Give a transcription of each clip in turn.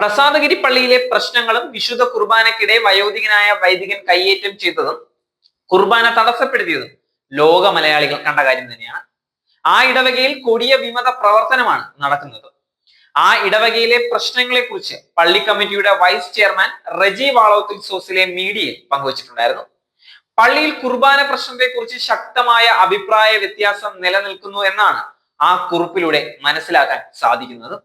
പ്രസാദഗിരി പള്ളിയിലെ പ്രശ്നങ്ങളും വിശുദ്ധ കുർബാനക്കിടെ വയോധികനായ വൈദികൻ കയ്യേറ്റം ചെയ്തതും കുർബാന തടസ്സപ്പെടുത്തിയതും ലോക മലയാളികൾ കണ്ട കാര്യം തന്നെയാണ്. ആ ഇടവകയിൽ കൊടിയ വിമത പ്രവർത്തനമാണ് നടക്കുന്നത്. ആ ഇടവകയിലെ പ്രശ്നങ്ങളെ കുറിച്ച് പള്ളി കമ്മിറ്റിയുടെ വൈസ് ചെയർമാൻ റജി വാളോത്തിൽ സോസിലെ മീഡിയയിൽ പങ്കുവച്ചിട്ടുണ്ടായിരുന്നു. പള്ളിയിൽ കുർബാന പ്രശ്നത്തെക്കുറിച്ച് ശക്തമായ അഭിപ്രായ വ്യത്യാസം നിലനിൽക്കുന്നു എന്നാണ് ആ കുറിപ്പിലൂടെ മനസ്സിലാക്കാൻ സാധിക്കുന്നത്.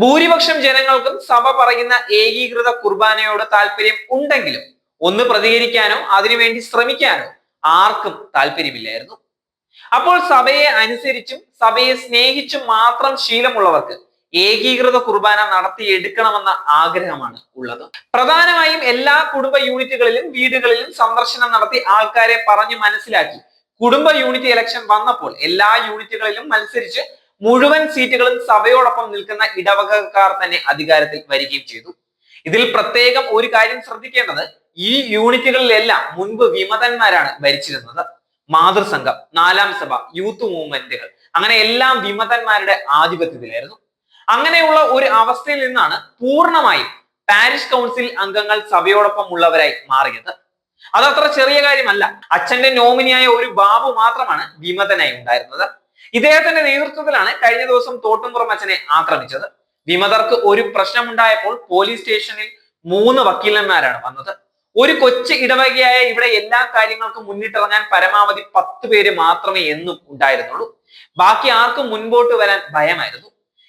ഭൂരിപക്ഷം ജനങ്ങൾക്കും സഭ പറയുന്ന ഏകീകൃത കുർബാനയോട് താല്പര്യം ഉണ്ടെങ്കിലും ഒന്ന് പ്രതികരിക്കാനോ അതിനുവേണ്ടി ശ്രമിക്കാനോ ആർക്കും താല്പര്യമില്ലായിരുന്നു. അപ്പോൾ സഭയെ അനുസരിച്ചും സഭയെ സ്നേഹിച്ചും മാത്രം ശീലമുള്ളവർക്ക് ഏകീകൃത കുർബാന നടത്തിയെടുക്കണമെന്ന ആഗ്രഹമാണ് ഉള്ളത്. പ്രധാനമായും എല്ലാ കുടുംബ യൂണിറ്റുകളിലും വീടുകളിലും സന്ദർശനം നടത്തി ആൾക്കാരെ പറഞ്ഞു മനസ്സിലാക്കി. കുടുംബ യൂണിറ്റ് ഇലക്ഷൻ വന്നപ്പോൾ എല്ലാ യൂണിറ്റുകളിലും മത്സരിച്ച് മുഴുവൻ സീറ്റുകളും സഭയോടൊപ്പം നിൽക്കുന്ന ഇടവകക്കാർ തന്നെ അധികാരത്തിൽ വരികയും ചെയ്തു. ഇതിൽ പ്രത്യേകം ഒരു കാര്യം ശ്രദ്ധിക്കേണ്ടത് ഈ യൂണിറ്റുകളിലെല്ലാം മുൻപ് വിമതന്മാരാണ് ഭരിച്ചിരുന്നത്. മാതൃസംഘം നാലാം സഭ യൂത്ത് മൂവ്മെന്റുകൾ അങ്ങനെ എല്ലാം വിമതന്മാരുടെ ആധിപത്യത്തിലായിരുന്നു. അങ്ങനെയുള്ള ഒരു അവസ്ഥയിൽ നിന്നാണ് പൂർണമായും പാരിഷ് കൗൺസിൽ അംഗങ്ങൾ സഭയോടൊപ്പം ഉള്ളവരായി മാറിയത്. അതത്ര ചെറിയ കാര്യമല്ല. അച്ഛന്റെ നോമിനിയായ ഒരു ബാബു മാത്രമാണ് വിമതനായി ഉണ്ടായിരുന്നത്. ഇദ്ദേഹത്തിന്റെ നേതൃത്വത്തിലാണ് കഴിഞ്ഞ ദിവസം തോട്ടുംപുറം അച്ഛനെ ആക്രമിച്ചത്. വിമതർക്ക് ഒരു പ്രശ്നമുണ്ടായപ്പോൾ പോലീസ് സ്റ്റേഷനിൽ മൂന്ന് വക്കീലന്മാരാണ് വന്നത്. ഒരു കൊച്ചു ഇടവകയായ ഇവിടെ എല്ലാ കാര്യങ്ങൾക്കും മുന്നിട്ടിറങ്ങാൻ പരമാവധി പത്ത് പേര് മാത്രമേ എന്നും ഉണ്ടായിരുന്നുള്ളൂ. ബാക്കി ആർക്കും മുൻപോട്ട് വരാൻ ഭയമായിരുന്നു.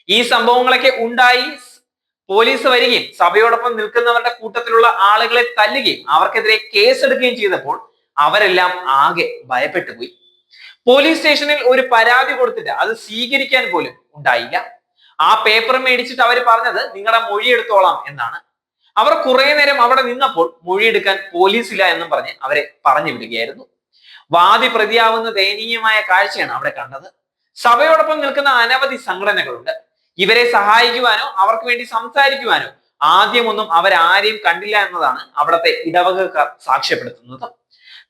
ഈ സംഭവങ്ങളൊക്കെ ഉണ്ടായി പോലീസ് വരികയും സഭയോടൊപ്പം നിൽക്കുന്നവരുടെ കൂട്ടത്തിലുള്ള ആളുകളെ തല്ലുകയും അവർക്കെതിരെ കേസെടുക്കുകയും ചെയ്തപ്പോൾ അവരെല്ലാം ആകെ ഭയപ്പെട്ടു പോയി പോലീസ് സ്റ്റേഷനിൽ ഒരു പരാതി കൊടുത്തിട്ട് അത് സ്വീകരിക്കാൻ പോലും ഉണ്ടായില്ല. ആ പേപ്പർ മേടിച്ചിട്ട് അവർ പറഞ്ഞത് നിങ്ങളുടെ മൊഴി എടുത്തോളാം എന്നാണ്. അവർ കുറെ നേരം അവിടെ നിന്നപ്പോൾ മൊഴിയെടുക്കാൻ പോലീസില്ല എന്നും പറഞ്ഞ് അവരെ പറഞ്ഞു വിടുകയായിരുന്നു. വാദി പ്രതിയാവുന്ന ദയനീയമായ കാഴ്ചയാണ് അവിടെ കണ്ടത്. സഭയോടൊപ്പം നിൽക്കുന്ന അനവധി സംഘടനകളുണ്ട്. ഇവരെ സഹായിക്കുവാനോ അവർക്ക് വേണ്ടി സംസാരിക്കുവാനോ ആദ്യമൊന്നും അവരാരെയും കണ്ടില്ല എന്നതാണ് അവിടുത്തെ ഇടവകക്കാർ സാക്ഷ്യപ്പെടുത്തുന്നത്.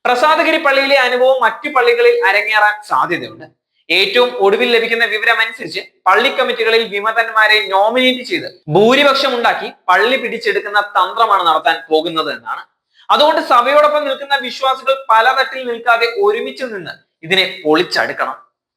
പ്രസാദഗിരി പള്ളിയിലെ അനുഭവം മറ്റു പള്ളികളിൽ അരങ്ങേറാൻ സാധ്യതയുണ്ട്. ഏറ്റവും ഒടുവിൽ ലഭിക്കുന്ന വിവരം അനുസരിച്ച് പള്ളി കമ്മിറ്റികളിൽ വിമതന്മാരെ നോമിനേറ്റ് ചെയ്ത് ഭൂരിപക്ഷം ഉണ്ടാക്കി പള്ളി പിടിച്ചെടുക്കുന്ന തന്ത്രമാണ് നടത്താൻ പോകുന്നത് എന്നാണ്. അതുകൊണ്ട് സഭയോടൊപ്പം നിൽക്കുന്ന വിശ്വാസികൾ പലതട്ടിൽ നിൽക്കാതെ ഒരുമിച്ച് നിന്ന് ഇതിനെ പൊളിച്ചടുക്കണം.